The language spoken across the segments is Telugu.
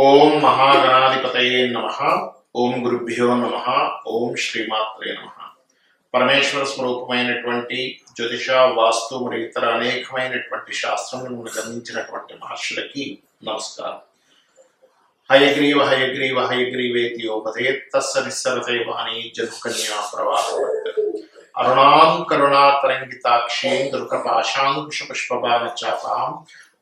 ఓం మహాగణాధిపతయే నమ ఓం గురుభ్యో నమ ఓం శ్రీమాత్రే నమ పరమేశ్వర స్వరూపమైనటువంటి జ్యోతిష వాస్తు మరియు ఇతర అనేకమైనటువంటి శాస్త్రములను గమనించినటువంటి మహర్షులకి నమస్కారం హయగ్రీవ హయగ్రీవ హయగ్రీవేతి యోపదేత్తస్స నిస్సరతే వాణి జనుకన్యా ప్రవాహ అరుణాం కరుణాతరంగితాక్షీం దుర్గపాశాంకుశ పుష్పబాణ చాపాం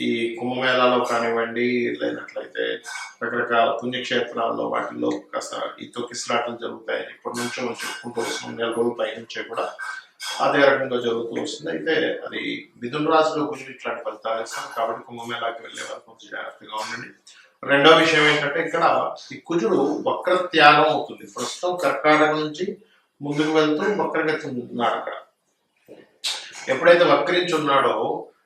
ఈ కుంభమేళాలో కానివ్వండి లేనట్లయితే రకరకాల పుణ్యక్షేత్రాల్లో వాటిల్లో కాస్త ఈ తొక్కిసలాటలు జరుగుతాయని ఇప్పటి నుంచో మనం చెప్పుకుంటూ వస్తున్నాం. నెల రోజుల పై నుంచే కూడా అదే రకంగా జరుగుతూ వస్తుంది. అయితే అది మిథున రాశిలో కుజుడు ఇట్లాంటి ఫలితాలు ఇస్తాం. కాబట్టి కుంభమేళాకి వెళ్ళే వారు కొంచెం జాగ్రత్తగా ఉండండి. రెండో విషయం ఏంటంటే ఇక్కడ ఈ కుజుడు వక్ర త్యాగం అవుతుంది. ప్రస్తుతం కర్కాటక నుంచి ముందుకు వెళ్తూ వక్రగతి ఉన్నాడు అక్కడ. ఎప్పుడైతే వక్రించి ఉన్నాడో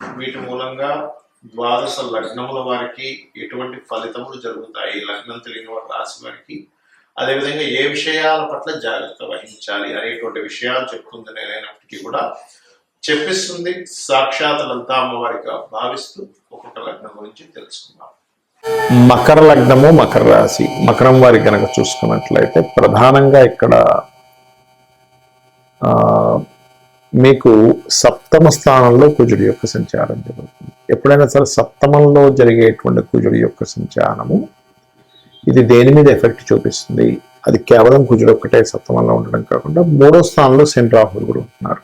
వీటి మూలంగా ద్వాదశ లగ్నముల వారికి ఎటువంటి ఫలితములు జరుగుతాయి? లగ్నం తెలియని వారి రాశి వారికి అదేవిధంగా ఏ విషయాల పట్ల జాగ్రత్త వహించాలి అనేటువంటి విషయాలు చెప్తుంది నేనైనప్పటికీ కూడా చెప్పిస్తుంది. సాక్షాత్ లలితా అమ్మవారిగా భావిస్తూ ఒక్కొక్క లగ్నం గురించి తెలుసుకుందాం. మకర లగ్నము మకర రాశి. మకరం వారి కనుక చూసుకున్నట్లయితే ప్రధానంగా ఇక్కడ మీకు సప్తమ స్థానంలో కుజుడి యొక్క సంచారం జరుగుతుంది. ఎప్పుడైనా సరే సప్తమంలో జరిగేటువంటి కుజుడి యొక్క సంచారము ఇది దేని మీద ఎఫెక్ట్ చూపిస్తుంది? అది కేవలం కుజుడు ఒక్కటే సప్తమంలో ఉండడం కాకుండా మూడో స్థానంలో శని రాహులు కూడా ఉంటున్నారు.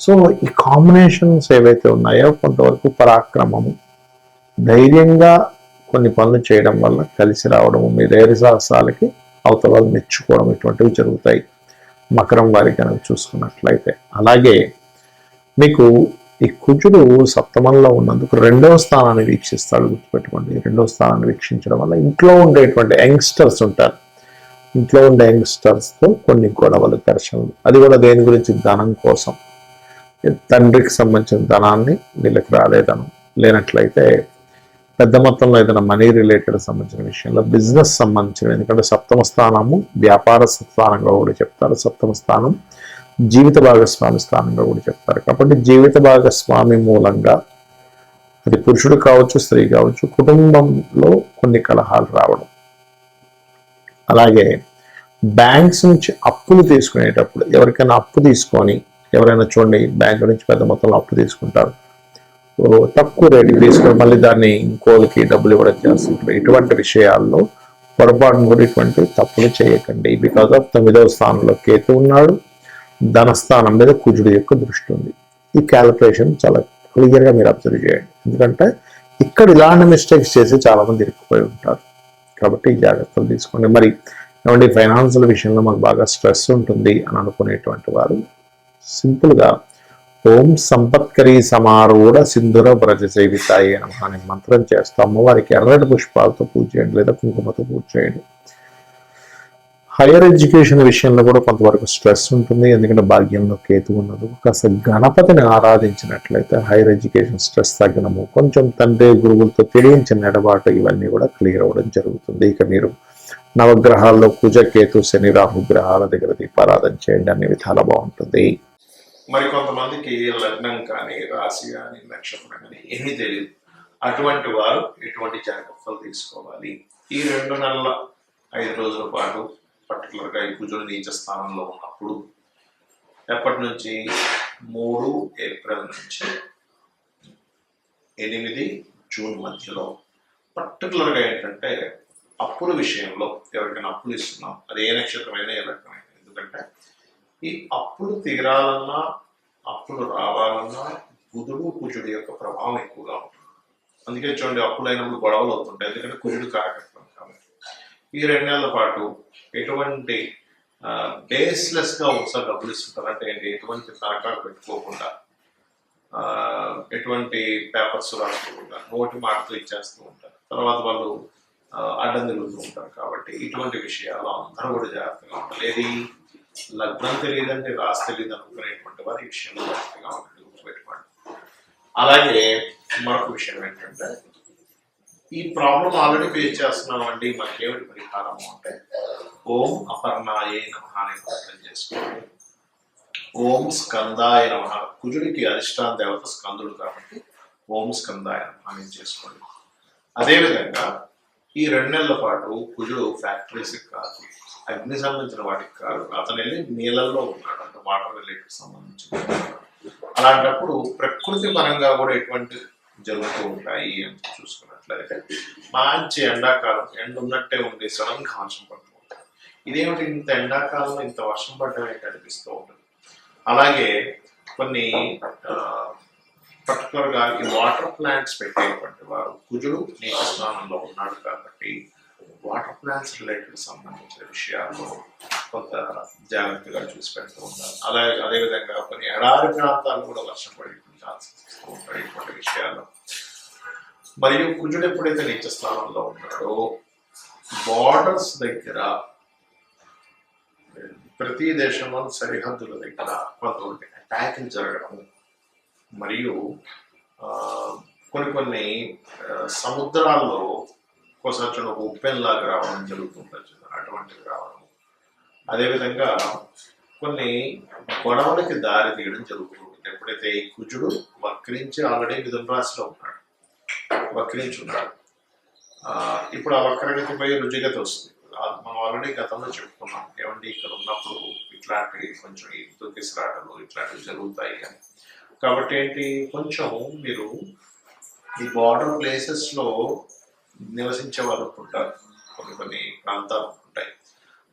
సో ఈ కాంబినేషన్స్ ఏవైతే ఉన్నాయో కొంతవరకు పరాక్రమము ధైర్యంగా కొన్ని పనులు చేయడం వల్ల కలిసి రావడము మీ ధైర్య సాహసాలకి అవతల మెచ్చుకోవడం ఇటువంటివి జరుగుతాయి. మకరం వారికి కనుక చూసుకున్నట్లయితే. అలాగే మీకు ఈ కుజుడు సప్తమంలో ఉన్నందుకు రెండవ స్థానాన్ని వీక్షిస్తాడు గుర్తుపెట్టుకోండి. రెండవ స్థానాన్ని వీక్షించడం వల్ల ఇంట్లో ఉండేటువంటి యంగ్స్టర్స్ ఉంటారు. ఇంట్లో ఉండే యంగ్స్టర్స్తో కొన్ని గొడవలు ఘర్షణలు. అది కూడా దేని గురించి? ధనం కోసం. తండ్రికి సంబంధించిన ధనాన్ని వీళ్ళకి రాలేదను లేనట్లయితే పెద్ద మొత్తంలో ఏదైనా మనీ రిలేటెడ్ సంబంధించిన విషయంలో బిజినెస్ సంబంధించిన ఎందుకంటే సప్తమ స్థానము వ్యాపార స్థానంగా కూడా చెప్తారు. సప్తమ స్థానం జీవిత భాగస్వామి స్థానంగా కూడా చెప్తారు. కాబట్టి జీవిత భాగస్వామి మూలంగా అది పురుషుడు కావచ్చు స్త్రీ కావచ్చు కుటుంబంలో కొన్ని కలహాలు రావడం. అలాగే బ్యాంక్స్ నుంచి అప్పులు తీసుకునేటప్పుడు ఎవరికైనా అప్పు తీసుకొని ఎవరైనా చూడండి బ్యాంకు నుంచి పెద్ద మొత్తంలో అప్పు తీసుకుంటారు. తక్కువ రేటుకి తీసుకొని మళ్ళీ దాన్ని ఇంకోళ్ళకి డబ్బులు ఇవ్వడం చేస్తుంటారు ఇటువంటి విషయాల్లో పొరపాటును కూడా ఇటువంటి తప్పులు చేయకండి. బికాజ్ ఆఫ్ తొమ్మిదవ స్థానంలో కేతు ఉన్నాడు. ధనస్థానం మీద కుజుడు యొక్క దృష్టి ఉంది. ఈ క్యాలిక్యులేషన్ చాలా క్లియర్గా మీరు అబ్జర్వ్ చేయండి. ఎందుకంటే ఇక్కడ ఇలాంటి మిస్టేక్స్ చేసి చాలామంది ఇరుక్కుపోయి ఉంటారు. కాబట్టి ఈ జాగ్రత్తలు తీసుకోండి. మరి ఏమంటే ఫైనాన్షియల్ విషయంలో మాకు బాగా స్ట్రెస్ ఉంటుంది అని అనుకునేటువంటి వారు సింపుల్గా ఓం సంపత్కరీ సమారూఢ సింధుర వ్రజ సేవితాయి అని మంత్రం చేస్తూ అమ్మవారికి ఎర్రటి పుష్పాలతో పూజ చేయండి లేదా కుంకుమతో పూజ చేయండి. హైయర్ ఎడ్యుకేషన్ విషయంలో కూడా కొంతవరకు స్ట్రెస్ ఉంటుంది. ఎందుకంటే భాగ్యంలో కేతు ఉన్నది. కాస్త గణపతిని ఆరాధించినట్లయితే హైయర్ ఎడ్యుకేషన్ స్ట్రెస్ తగ్గడము కొంచెం తండ్రి గురువులతో తెలియించిన ఎడబాటు ఇవన్నీ కూడా క్లియర్ అవ్వడం జరుగుతుంది. ఇక మీరు నవగ్రహాల్లో కుజ కేతు శని రాహు గ్రహాల దగ్గర దీపారాధన చేయండి. అన్ని విధాలు బాగుంటుంది. మరి కొంతమందికి లగ్నం కానీ రాశి కానీ నక్షత్రం కానీ ఏమీ తెలియదు అటువంటి వారు ఎటువంటి జాగ్రత్తలు తీసుకోవాలి? ఈ రెండు నెలల ఐదు రోజుల పాటు పర్టికులర్గా ఈ కుజుడు నీచ స్థానంలో ఉన్నప్పుడు ఎప్పటి నుంచి? మూడు ఏప్రిల్ నుంచి. ఎనిమిది జూన్ మధ్యలో. పర్టికులర్గా ఏంటంటే అప్పుల విషయంలో ఎవరికైనా అప్పులు ఇస్తున్నాం. అది ఏ నక్షత్రమైనా ఏ లగ్నమైనా. ఎందుకంటే ఈ అప్పులు తీరాలన్నా అప్పులు రావాలన్నా బుధుడు కుజుడు యొక్క ప్రభావం ఎక్కువగా ఉంటుంది. అందుకే చూడండి అప్పులైనప్పుడు గొడవలు అవుతుంటాయి. ఎందుకంటే కుజుడు కారకత్వం కాబట్టి. ఈ రెండు నెలల పాటు ఎటువంటి బేస్లెస్గా ఒకసారి డబ్బులు ఇస్తుంటారు అంటే ఏంటి? ఎటువంటి తనఖాలు పెట్టుకోకుండా ఎటువంటి పేపర్స్ రాసుకోకుండా నోటి మాటలు ఇచ్చేస్తూ ఉంటారు. తర్వాత వాళ్ళు అడ్డం తిరుగుతూ ఉంటారు. కాబట్టి ఇటువంటి విషయాలు అందరూ కూడా జాగ్రత్తగా ఉంటారు ఏది? లగ్నం తెలియదండి రాసి తెలియదు అనుకునేటువంటి వారి విషయంలో జాగ్రత్తగా ఉంటుంది గుర్తుపెట్టుకోండి అలాగే మరొక విషయం ఏంటంటే ఈ ప్రాబ్లం ఆల్రెడీ ఫేస్ చేస్తున్నామండి మనకేమిటి పరిహారం అంటే ఓం అపర్ణాయే నమ అనే ప్రార్థన చేసుకోండి. ఓం స్కందాయ నమ. కుజుడికి అధిష్టాన దేవత స్కందుడు కాబట్టి ఓం స్కందాయ నమ చేసుకోండి. అదేవిధంగా ఈ రెండు నెలల పాటు కుజుడు ఫ్యాక్టరీస్కి కాదు అగ్ని సంబంధించిన వాటికి కాదు. అతను వెళ్ళి నీళ్ళల్లో ఉన్నాడు అంటే వాటర్ రిలేటెడ్ సంబంధించిన అలాంటప్పుడు ప్రకృతి పరంగా కూడా ఎటువంటి జరుగుతూ ఉంటాయి అని చూసుకున్నట్లయితే మంచి ఎండాకాలం ఎండ ఉన్నట్టే ఉండి సడన్గా వర్షం పడుతూ ఉంటుంది. ఇదేమిటి ఇంత ఎండాకాలంలో ఇంత వర్షం పడడం ఏంటి అనిపిస్తూ ఉంటుంది? అలాగే కొన్ని పర్టికులర్గా ఈ వాటర్ ప్లాంట్స్ పెట్టేటువంటి వారు కుజుడు నీటి స్నానంలో ఉన్నాడు కాబట్టి వాటర్ ప్లాంట్స్ రిలేటెడ్ సంబంధించిన విషయాల్లో కొంత జాగ్రత్తగా చూసి పెడుతూ ఉంటారు అలాగే అదేవిధంగా కొన్ని ఎడారి ప్రాంతాలు కూడా వర్షం పడే ఛాన్సెస్ ఉంటాయి ఇటువంటి విషయాల్లో. మరియు కుజుడు ఎప్పుడైతే నీచ స్థానంలో ఉన్నాడో బార్డర్స్ దగ్గర ప్రతి దేశంలో సరిహద్దుల దగ్గర కొంతమంది అటాక్లు జరగడం మరియు కొన్ని కొన్ని సముద్రాల్లో ఒక్కోసారి చూడండి ఒక ఉప్పెన్లాగా రావడం జరుగుతుంటుంది చూడండి, అటువంటివి రావడం అదేవిధంగా కొన్ని గొడవలకి దారి తీయడం జరుగుతుంది. ఎప్పుడైతే ఈ కుజుడు వక్రించి ఆల్రెడీ మిథున రాశిలో ఉన్నాడు వక్రించి ఉన్నాడు ఇప్పుడు ఆ వక్రగతి పోయి రుచిగత వస్తుంది. మనం ఆల్రెడీ గతంలో చెప్పుకున్నాం. ఏమండి ఇక్కడ ఉన్నప్పుడు ఇట్లాంటివి కొంచెం ఈ దుఃఖిసరాటలు ఇట్లాంటివి జరుగుతాయి అని. కాబట్టి ఏంటి కొంచెం మీరు ఈ బార్డర్ ప్లేసెస్లో నివసించే వాళ్ళు ఉంటారు. కొన్ని కొన్ని ప్రాంతాలు ఉంటాయి.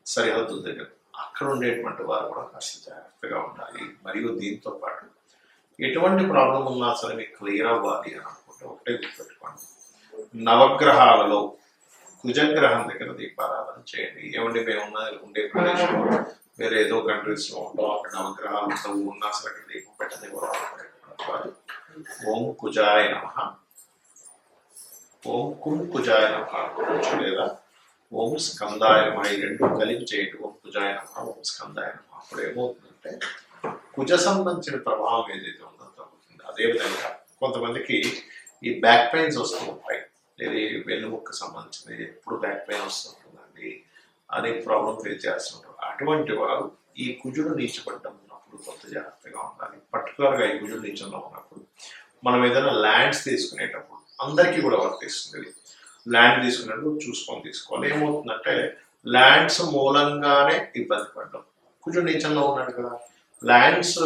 సరిహద్దుల దగ్గర. అక్కడ ఉండేటువంటి వారు కూడా కాస్త జాగ్రత్తగా ఉండాలి. మరియు దీంతో పాటు ఎటువంటి ప్రాబ్లం ఉన్నా సరే మీకు క్లియర్ అవ్వాలి అని అనుకుంటే ఒకటే గుర్తుపెట్టుకోండి. నవగ్రహాలలో కుజగ్రహం దగ్గర దీపారాధన చేయండి. ఏమంటే మేము ఉన్న ఉండే ప్రదేశంలో వేరే ఏదో కంట్రీస్లో ఉంటాం. అక్కడ నవగ్రహాలు ఉన్నా సరే అక్కడ దీపం పెట్టని వారు ఓం కుజాయ నమ. ఓం కుం కుజాయ నమ లేదా ఓం స్కందాయ నమ ఈ రెండు కలిపి చేయటం ఓం కుజాయ నమ ఓం స్కందాయ నమ అప్పుడు ఏమవుతుందంటే కుజ సంబంధించిన ప్రభావం ఏదైతే ఉందో తగ్గుతుంది అదేవిధంగా కొంతమందికి ఈ బ్యాక్ పెయిన్స్ వస్తూ ఉంటాయి. ఇది వెన్నుముక్క సంబంధించినది ఎప్పుడు బ్యాక్ పెయిన్ వస్తుంటుందండి అనే ప్రాబ్లం ఫేస్ చేస్తుంటారు అటువంటి వారు ఈ కుజుడు నీచబడ్డం ఉన్నప్పుడు కొంత జాగ్రత్తగా ఉండాలి. పర్టికులర్గా ఈ కుజుడు నీచంలో ఉన్నప్పుడు మనం ఏదైనా ల్యాండ్స్ తీసుకునేటప్పుడు అందరికీ కూడా వర్తిస్తుంది ల్యాండ్ తీసుకున్నట్టు చూసుకొని తీసుకోవాలి. ఏమవుతుందంటే ల్యాండ్స్ మూలంగానే ఇబ్బంది పడడం. కొంచెం నీచంలో ఉన్నాడు కదా. ల్యాండ్స్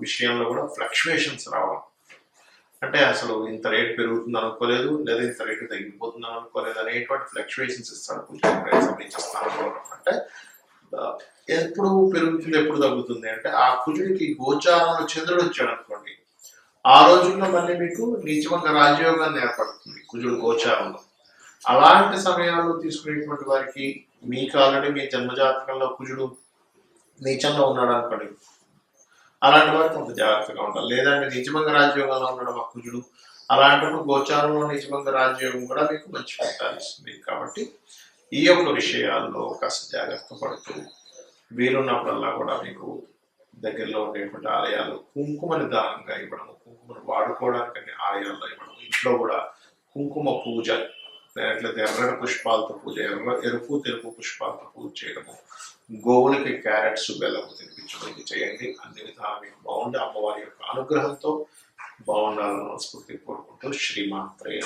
విషయంలో కూడా ఫ్లక్చువేషన్స్ రావడం. అంటే అసలు ఇంత రేట్ పెరుగుతుంది అనుకోలేదు లేదా ఇంత రేట్ తగ్గిపోతుంది అనుకోలేదు అనేటువంటి ఫ్లక్చువేషన్స్ ఇస్తాడు కొంచెం సంబంధించిన అంటే ఎప్పుడు పెరుగుతుంది ఎప్పుడు తగ్గుతుంది అంటే ఆ కుజుడికి గోచారంలో చంద్రుడు వచ్చాడు అనుకోండి. ఆ రోజుల్లో మళ్ళీ మీకు నీచమంగా రాజయోగాన్ని ఏర్పడుతుంది. కుజుడు గోచారంలో అలాంటి సమయాల్లో తీసుకునేటువంటి వారికి మీకు ఆల్రెడీ మీ జన్మజాతకంలో కుజుడు నీచంలో ఉన్నాడు అనుకోండి. అలాంటి వారు కొంత జాగ్రత్తగా ఉండాలి. లేదంటే నిజమంగా రాజ్యోగంలో ఉండడం ఆ కుజుడు. అలాంటప్పుడు గోచారంలో నిజమంగా రాజ్యోగం కూడా మీకు మంచి ఫలితాలు ఇస్తుంది. కాబట్టి ఈ యొక్క విషయాల్లో కాస్త జాగ్రత్త పడుతూ వీలున్నప్పుడల్లా కూడా మీకు దగ్గరలో ఉండేటువంటి ఆలయాలు కుంకుమని దానంగా ఇవ్వడం కుంకుమను వాడుకోవడానికి ఆలయాల్లో ఇవ్వడం ఇంట్లో కూడా కుంకుమ పూజ లేకపోతే ఎర్రటి పుష్పాలతో పూజ ఎర్ర ఎరుపు తెలుపు పుష్పాలతో పూజ చేయడము. గోవులకి క్యారెట్స్ బెల్లము తినిపించడం చేయండి. అన్ని విధాలు మీకు బాగుండి అమ్మవారి యొక్క అనుగ్రహంతో బాగుండాలని మనస్ఫూర్తి కోరుకుంటూ శ్రీమాత్రే